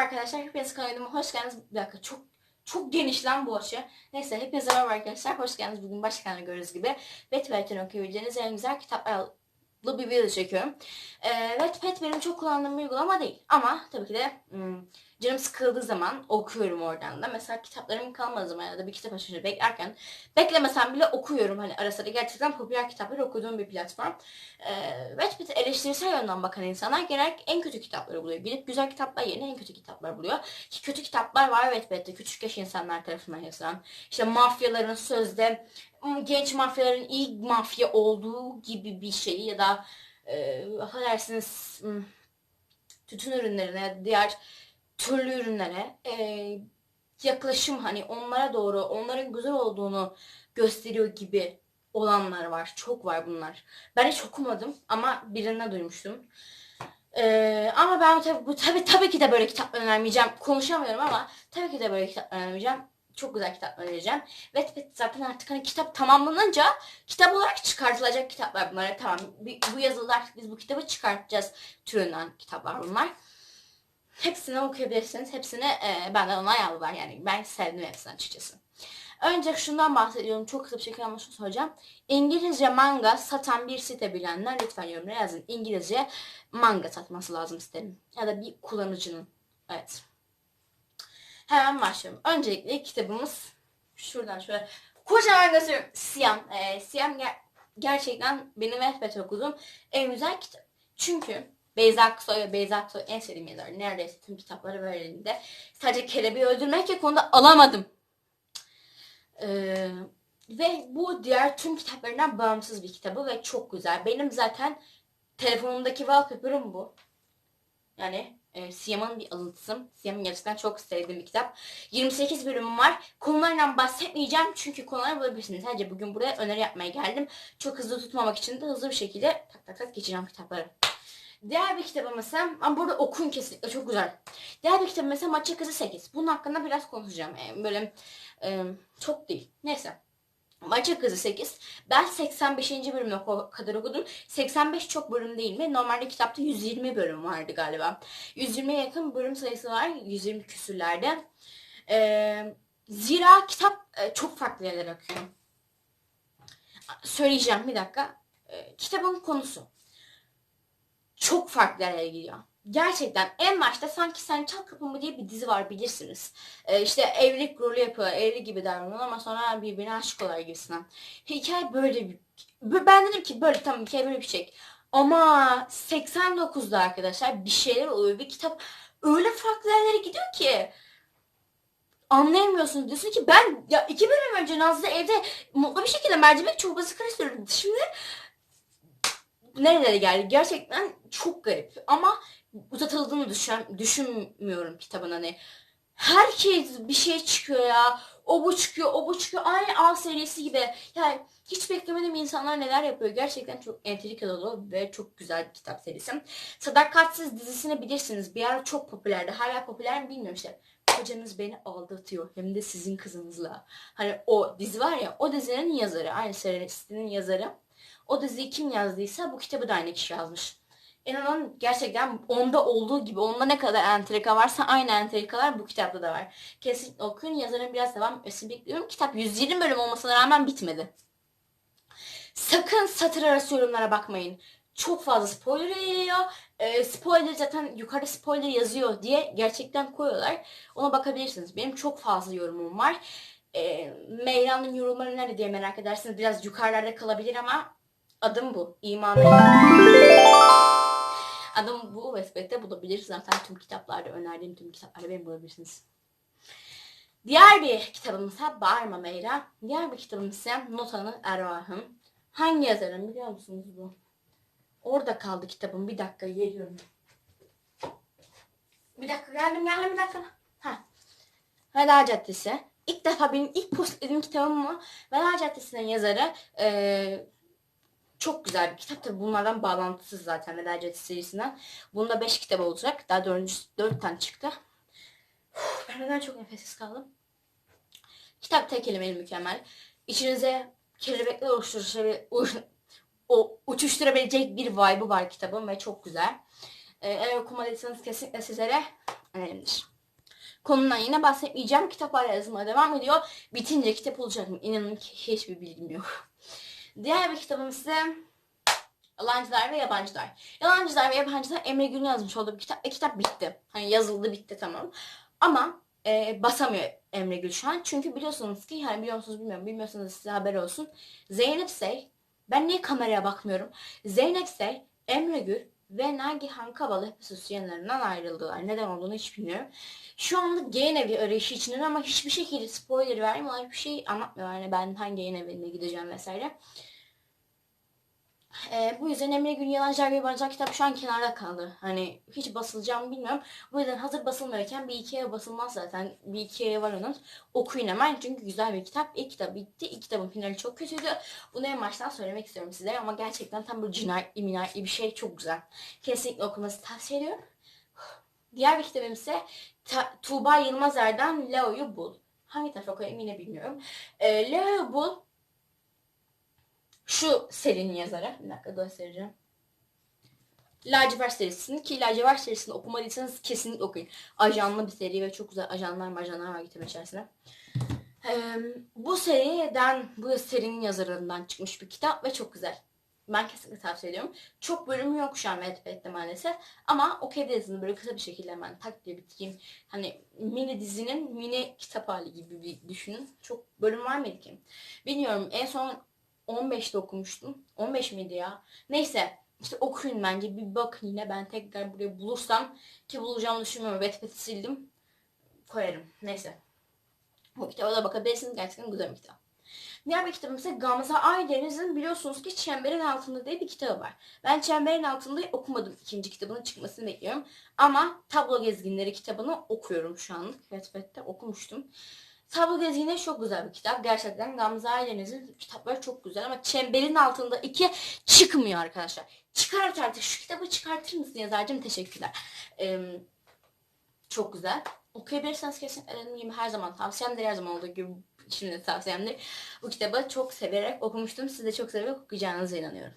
arkadaşlar. Hepiniz kanalıma hoş geldiniz. Bir dakika çok çok geniş lan bu açı. Neyse hepinize merhaba arkadaşlar. Hoş geldiniz. Bugün başka gördüğünüz gibi Wattpad'den okuyabileceğiniz en güzel kitaplarla bir video çekiyorum. Ee, Wattpad benim çok kullandığım bir uygulama değil. Ama tabii ki de hmm, canım sıkıldığı zaman okuyorum oradan da. Mesela kitaplarım kalmadığı zaman ya da bir kitap açınca beklerken beklemesem bile okuyorum. Hani ara sıra gerçekten popüler kitapları okuduğum bir platform. Ee, Wattpad'e eleştirisel yönden bakan insanlar genellikle en kötü kitapları buluyor. Gidip güzel kitaplar yerine en kötü kitaplar buluyor. Ki kötü kitaplar var Wattpad'de küçük yaş insanlar tarafından yazılan. İşte mafyaların sözde genç mafyaların iyi mafya olduğu gibi bir şeyi ya da e, affedersiniz hmm, tütün ürünlerine, diğer türlü ürünlere e, yaklaşım hani onlara doğru onların güzel olduğunu gösteriyor gibi olanlar var. Çok var bunlar. Ben hiç okumadım ama birinden duymuştum. Ee, ama ben tabii, bu tabii, tabii ki de böyle kitap önermeyeceğim. Konuşamıyorum ama tabii ki de böyle kitap önermeyeceğim. Çok güzel kitap önereceğim. Ve zaten artık hani kitap tamamlanınca kitap olarak çıkartılacak kitaplar bunlar. Tamam bu yazılar biz bu kitabı çıkartacağız türünden kitaplar bunlar. Hepsini okuyabilirsiniz. Hepsini e, benden onay aldılar. Yani ben sevdim hepsini açıkçası. Önce şundan bahsediyorum. Çok kısa bir şekilde ama şunu soracağım. İngilizce manga satan bir site bilenler lütfen yorumlara yazın. İngilizce manga satması lazım sitenin. Ya da bir kullanıcının. Evet. Hemen başlıyorum. Öncelikle kitabımız şuradan şöyle kocaman gösteriyorum. Siyam. Ee, Siyam ger gerçekten benim elbet okuduğum en güzel kitap. Çünkü Beyza Aksoy ve Beyza Aksoy en sevdiğim yazar. Neredeyse tüm kitapları var elinde. Sadece kelebeği öldürmek ya konuda alamadım. Ee, ve bu diğer tüm kitaplarından bağımsız bir kitabı ve çok güzel. Benim zaten telefonumdaki wallpaper'ım bu. Yani e, Siyam'ın bir alıntısı. Siyam'ın gerçekten çok sevdiğim bir kitap. 28 bölümüm var. Konularından bahsetmeyeceğim çünkü konuları bulabilirsiniz. Sadece bugün buraya öneri yapmaya geldim. Çok hızlı tutmamak için de hızlı bir şekilde tak tak tak geçeceğim kitapları. Diğer bir kitabım mesela, ama burada okuyun kesinlikle çok güzel. Diğer bir kitabım mesela Maça Kızı 8. Bunun hakkında biraz konuşacağım. Yani böyle e, çok değil. Neyse. Maça Kızı 8. Ben 85. bölümüne kadar okudum. 85 çok bölüm değil mi? Normalde kitapta 120 bölüm vardı galiba. 120'ye yakın bölüm sayısı var. 120 küsürlerde. Ee, zira kitap e, çok farklı yerler akıyor. Söyleyeceğim bir dakika. Ee, kitabın konusu. Çok farklı yerlere gidiyor gerçekten en başta sanki sen çal kapımı diye bir dizi var bilirsiniz. Ee, işte evlilik rolü yapıyorlar. Evli gibi davranıyorlar ama sonra birbirine aşık oluyorlar gibisinden. Hikaye böyle bir... Ben dedim ki böyle tamam hikaye böyle bir şey. Ama 89'da arkadaşlar bir şeyler oluyor. Bir kitap öyle farklı yerlere gidiyor ki anlayamıyorsunuz. Diyorsun ki ben ya iki bölüm önce Nazlı evde mutlu bir şekilde mercimek çorbası karıştırıyordum. Şimdi nerelere geldi? Gerçekten çok garip. Ama uzatıldığını düşün, düşünmüyorum kitabın hani. Herkes bir şey çıkıyor ya. O bu çıkıyor, o bu çıkıyor. Aynı A serisi gibi. Yani hiç beklemediğim insanlar neler yapıyor. Gerçekten çok entrika dolu ve çok güzel bir kitap serisi. Sadakatsiz dizisini bilirsiniz. Bir ara çok popülerdi. Hala popüler mi bilmiyorum işte. Kocanız beni aldatıyor. Hem de sizin kızınızla. Hani o dizi var ya o dizinin yazarı. Aynı serisinin yazarı. O diziyi kim yazdıysa bu kitabı da aynı kişi yazmış. İnanın gerçekten onda olduğu gibi onda ne kadar entrika varsa aynı entrikalar bu kitapta da var. Kesinlikle okuyun yazarın biraz devam etmesini bekliyorum. Kitap 120 bölüm olmasına rağmen bitmedi. Sakın satır arası yorumlara bakmayın. Çok fazla spoiler geliyor. E, spoiler zaten yukarıda spoiler yazıyor diye gerçekten koyuyorlar. Ona bakabilirsiniz. Benim çok fazla yorumum var. E, Meyran'ın yorumları nerede diye merak edersiniz. Biraz yukarılarda kalabilir ama adım bu. İmanı. Adım bu Vesbet'te bulabilirsiniz. Zaten tüm kitaplarda önerdiğim tüm kitaplarda beni bulabilirsiniz. Diğer bir kitabımız ise Bağırma Meyra. Diğer bir kitabımız ise Notanın Ervahım. Hangi yazarım biliyor musunuz bu? Orada kaldı kitabım. Bir dakika geliyorum. Bir dakika geldim geldim bir dakika. Ha. Veda Caddesi. İlk defa benim ilk postlediğim kitabım mı? Veda Caddesi'nin yazarı ee, çok güzel bir kitap. Tabi bunlardan bağlantısız zaten Veda Caddesi serisinden. Bunda 5 kitap olacak. Daha 4. 4 tane çıktı. Uf, ben neden çok nefessiz kaldım? Kitap tek kelimeyle mükemmel. İçinize kelebekler oluşturabilecek, o uçuşturabilecek bir vibe'ı var kitabın ve çok güzel. Ee, eğer okumadıysanız kesinlikle sizlere önerimdir. Konudan yine bahsetmeyeceğim. Kitaplar yazmaya devam ediyor. Bitince kitap olacak mı? İnanın ki hiçbir bilgim yok. Diğer bir kitabım ise Yalancılar ve Yabancılar. Yalancılar ve Yabancılar Emre Gül'ün yazmış olduğu bir kitap. E, kitap bitti. Hani yazıldı bitti tamam. Ama e, basamıyor Emre Gül şu an. Çünkü biliyorsunuz ki yani biliyorsunuz bilmiyorum bilmiyorsanız size haber olsun. Zeynep Sey ben niye kameraya bakmıyorum? Zeynep Sey, Emre Gül ve Nagihan Kabalı hepsi yanlarından ayrıldılar. Neden olduğunu hiç bilmiyorum. Şu anlık yayın evi arayışı içinde ama hiçbir şekilde spoiler vermiyorlar. Hiçbir şey anlatmıyorlar. Yani ben hangi yayın evine gideceğim vesaire. Ee, bu yüzden Emre Gül Yalancılar ve Yabancılar kitap şu an kenarda kaldı. Hani hiç basılacağımı bilmiyorum. Bu yüzden hazır basılmıyorken bir iki aya basılmaz zaten. Bir iki aya var onun. Okuyun hemen çünkü güzel bir kitap. İlk kitap bitti. İlk kitabın finali çok kötüydü. Bunu en baştan söylemek istiyorum size. Ama gerçekten tam bir cinayetli minayetli bir şey. Çok güzel. Kesinlikle okuması tavsiye ediyorum. Diğer bir kitabım ise Ta- Tuğba Yılmazer'den Leo'yu Bul. Hangi taraf okuyayım yine bilmiyorum. Ee, Leo'yu Bul şu serinin yazarı. Bir dakika göstereceğim. Lacivert serisini ki Lacivert serisini okumadıysanız kesinlikle okuyun. Ajanlı bir seri ve çok güzel ajanlar majanlar var kitabın içerisinde. Ee, bu seriden, bu serinin yazarından çıkmış bir kitap ve çok güzel. Ben kesinlikle tavsiye ediyorum. Çok bölümü yok şu an Wattpad'de maalesef. Ama okuyabilirsiniz böyle kısa bir şekilde hemen tak diye bitireyim. Hani mini dizinin mini kitap hali gibi bir düşünün. Çok bölüm var mıydı ki? Bilmiyorum. En son 15'te okumuştum. 15 miydi ya? Neyse. işte okuyun bence. Bir bakın yine ben tekrar buraya bulursam ki bulacağımı düşünmüyorum. Wattpad'i sildim. Koyarım. Neyse. Bu kitaba da bakabilirsiniz. Gerçekten güzel bir kitap. Diğer bir kitabım ise Gamze Aydeniz'in biliyorsunuz ki Çemberin Altında diye bir kitabı var. Ben Çemberin Altında okumadım. ikinci kitabının çıkmasını bekliyorum. Ama Tablo Gezginleri kitabını okuyorum şu anlık. Wattpad'de okumuştum. Tablo Gezginleri çok güzel bir kitap. Gerçekten Gamze Aydeniz'in kitapları çok güzel ama Çemberin Altında iki çıkmıyor arkadaşlar. Çıkart artık şu kitabı çıkartır mısın yazarcım? Teşekkürler. Ee, çok güzel. Okuyabilirseniz kesin dediğim gibi her zaman tavsiyemdir. Her zaman olduğu gibi şimdi tavsiyemdir. Bu kitabı çok severek okumuştum. Siz de çok severek okuyacağınıza inanıyorum.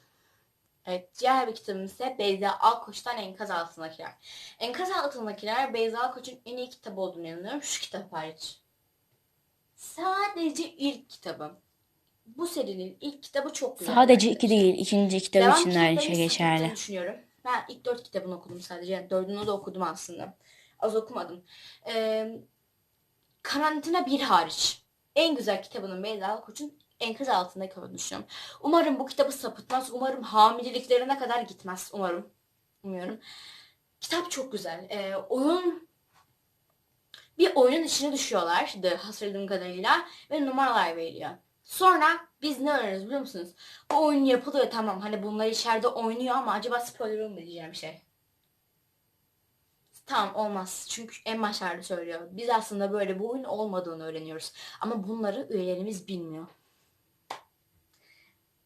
Evet, diğer bir kitabım ise Beyza Alkoç'tan Enkaz Altındakiler. Enkaz Altındakiler Beyza Alkoç'un en iyi kitabı olduğunu inanıyorum. Şu kitap hariç. Sadece ilk kitabım. Bu serinin ilk kitabı çok güzel. Sadece iki değil. ikinci kitap Devam için de aynı kitaplarını şey geçerli. sıkıntı düşünüyorum. Ben ilk dört kitabını okudum sadece. Yani dördünü de okudum aslında. Az okumadım. Ee, Karantina bir hariç. En güzel kitabının Beyza Koç'un enkaz altında olduğunu düşünüyorum. Umarım bu kitabı sapıtmaz. Umarım hamileliklerine kadar gitmez. Umarım. Umuyorum. Kitap çok güzel. Ee, oyun bir oyunun içine düşüyorlar. De hatırladığım kadarıyla. Ve numaralar veriliyor. Sonra biz ne öğreniyoruz biliyor musunuz? Bu oyun yapılıyor tamam. Hani bunlar içeride oynuyor ama acaba spoiler mı diyeceğim şey. Tamam olmaz. Çünkü en başlarda söylüyor. Biz aslında böyle bu oyun olmadığını öğreniyoruz. Ama bunları üyelerimiz bilmiyor.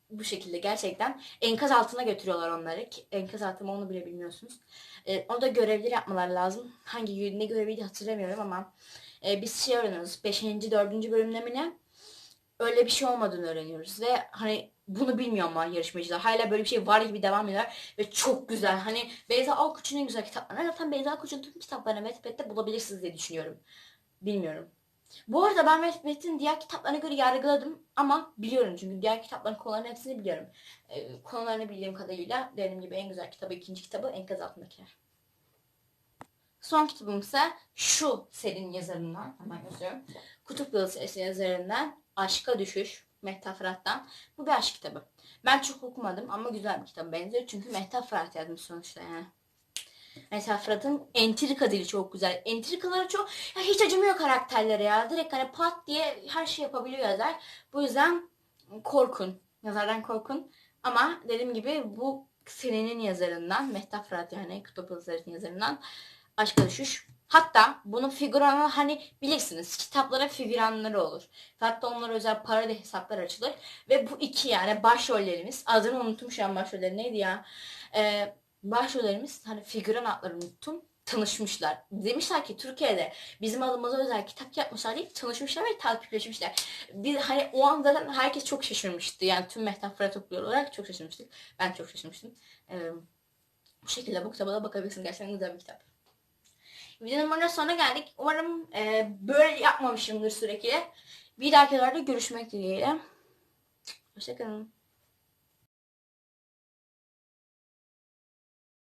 Bu şekilde gerçekten enkaz altına götürüyorlar onları. Ki Enkaz altı mı onu bile bilmiyorsunuz. Ee, orada görevleri yapmaları lazım. Hangi ne göreviydi hatırlamıyorum ama e, biz şey öğreniyoruz. 5. 4. bölümde mi ne? Öyle bir şey olmadığını öğreniyoruz. Ve hani bunu bilmiyor ama yarışmacılar. Hala böyle bir şey var gibi devam ediyorlar. Ve çok güzel. Hani Beyza Alkoç'un en güzel kitapları. Zaten Beyza Alkoç'un tüm kitaplarını Wattpad'de bulabilirsiniz diye düşünüyorum. Bilmiyorum. Bu arada ben Wattpad'in diğer kitaplarına göre yargıladım. Ama biliyorum çünkü diğer kitapların konularının hepsini biliyorum. Ee, konularını bildiğim kadarıyla dediğim gibi en güzel kitabı, ikinci kitabı Enkaz Altındakiler. Son kitabım ise şu serinin yazarından. Hemen gösteriyorum. Kutup Yılı serisi yazarından Aşka Düşüş. Mehtap Fırat'tan. Bu bir aşk kitabı. Ben çok okumadım ama güzel bir kitap benziyor. Çünkü Mehtap Fırat yazmış sonuçta yani. Mehtap Fırat'ın entrika dili çok güzel. Entrikaları çok ya hiç acımıyor karakterlere ya. Direkt hani pat diye her şey yapabiliyor yazar. Bu yüzden korkun. Yazardan korkun. Ama dediğim gibi bu senenin yazarından Mehtap Fırat yani Kutup serisinin yazarından Aşka Düşüş. Hatta bunun figüranı hani bilirsiniz kitaplara figüranları olur. Hatta onlara özel paralel hesaplar açılır. Ve bu iki yani başrollerimiz adını unuttum şu an başrolleri neydi ya? Ee, başrollerimiz hani figüran adlarını unuttum tanışmışlar. Demişler ki Türkiye'de bizim adımıza özel kitap yapmışlar deyip tanışmışlar ve takipleşmişler. Biz hani o anda zaten herkes çok şaşırmıştı. Yani tüm Mehtap Fırat okuluyor olarak çok şaşırmıştık. Ben çok şaşırmıştım. Ee, bu şekilde bu kitaba da bakabilirsiniz. Gerçekten güzel bir kitap. Videonun burada sonuna geldik. Umarım e, böyle yapmamışımdır sürekli. Bir dahaki görüşmek dileğiyle. Hoşçakalın.